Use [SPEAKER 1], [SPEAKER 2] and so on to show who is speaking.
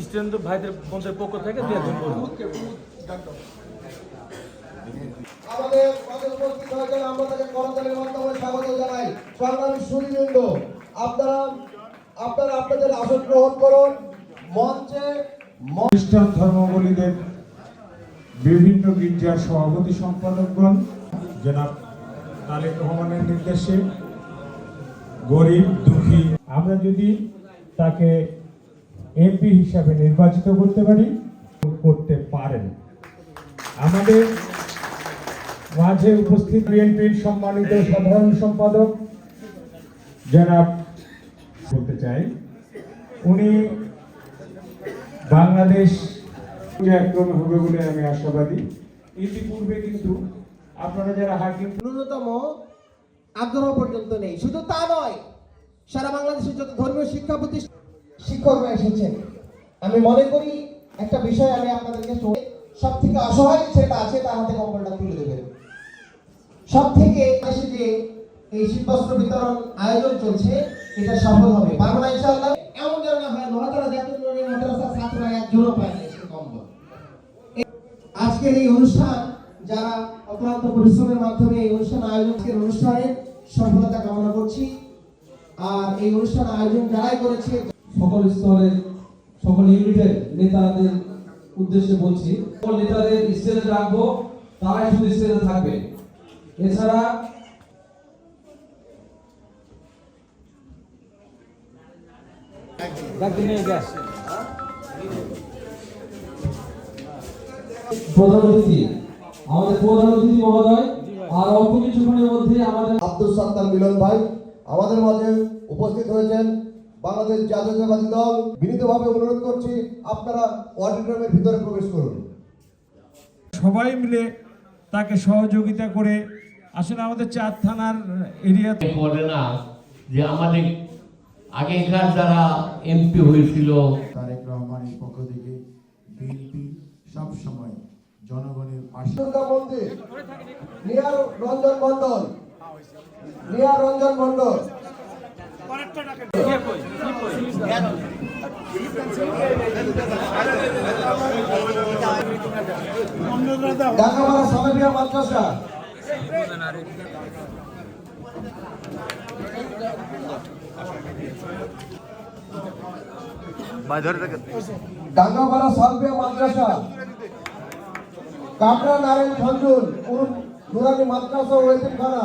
[SPEAKER 1] খ্রিস্টান ভাইদের বোনদের পক্ষ থেকে দিয়ে একজন বলব
[SPEAKER 2] আমাদের মাঝে উপস্থিত হয়েছেন আমরা তাকে করতালির মাধ্যমে স্বাগত জানাই। সংগ্রামী সুদীবৃন্দ আপনারা আপনারা আপনাদের আসন গ্রহণ করুন। মঞ্চে
[SPEAKER 3] খ্রিস্টান ধর্মাবলীদের বিভিন্ন গির্জার সভাপতি সম্পাদকগণ জনাব তারেক রহমানের নির্দেশে গরিব দুঃখী আমরা যদি তাকে এমপি হিসাবে নির্বাচিত করতে পারি? করতে পারেন। আমাদের মাঝে উপস্থিত বিএনপির সম্মানিত সাধারণ সম্পাদক জনাব বলতে চাই, উনি বাংলাদেশ একদম হবে বলে আমি আশাবাদী। ইতিপূর্বে কিন্তু আপনারা যারা হাকিম
[SPEAKER 2] ন্যূনতম আগ্রহ পর্যন্ত নেই। শুধু তা নয়, সারা বাংলাদেশের যত ধর্মীয় শিক্ষা প্রতিষ্ঠান শিক্ষকরা এসেছেন। আমি মনে করি একটা বিষয় আমি আপনাদেরকে সব থেকে অসহায় ছেলেটা আছে তার হাতে কম্বলটা তুলে দেবেন সব থেকে দেশে যে এই শীতবস্ত্র বিতরণ আয়োজন চলছে, এটা সফল হবে। পারব না এমন হয় জাতীয় নুরানি মাদ্রাসার ছাত্ররা একজনও পায় আজকের এই অনুষ্ঠান, যারা অক্লান্ত পরিশ্রমের মাধ্যমে এই অনুষ্ঠান আয়োজন, আজকের অনুষ্ঠানের সফলতা কামনা করছি। আর এই অনুষ্ঠান আয়োজন যারাই করেছে
[SPEAKER 4] সকল স্তরের, সকল ইউনিটের নেতাদের উদ্দেশ্যে বলছি, সকল নেতাদের স্টেজে রাখব, তারাই শুধু স্টেজে থাকবে। এছাড়া আমাদের
[SPEAKER 2] মাঝে উপস্থিত হয়েছেন। বাংলাদেশ জাতীয়তাবাদী দল বিনীতভাবে অনুরোধ করছি আপনারা অডিটোরিয়ামের ভিতরে প্রবেশ করুন।
[SPEAKER 3] সবাই মিলে তাকে সহযোগিতা করে আসলে আমাদের চার থানার এরিয়াতে
[SPEAKER 5] করে না যে আমাদের আগেকার যারা এমপি হয়েছিল।
[SPEAKER 6] তারেক রহমানের পক্ষ থেকে বিএনপি সবসময় জনগণের পাশে।
[SPEAKER 2] দুর্গা মন্দির নিয়ার রঞ্জন মন্ডল নিয়ার রঞ্জন মন্ডল ঢাকামারা সামেবিয়া মাদ্রাসা। ডাঙ্গাপাড়া সালবিয়া মাদ্রাসা। কাকড়া নারায়ণ উরুপ নুরানি মাদ্রাসা ও এতিমখানা।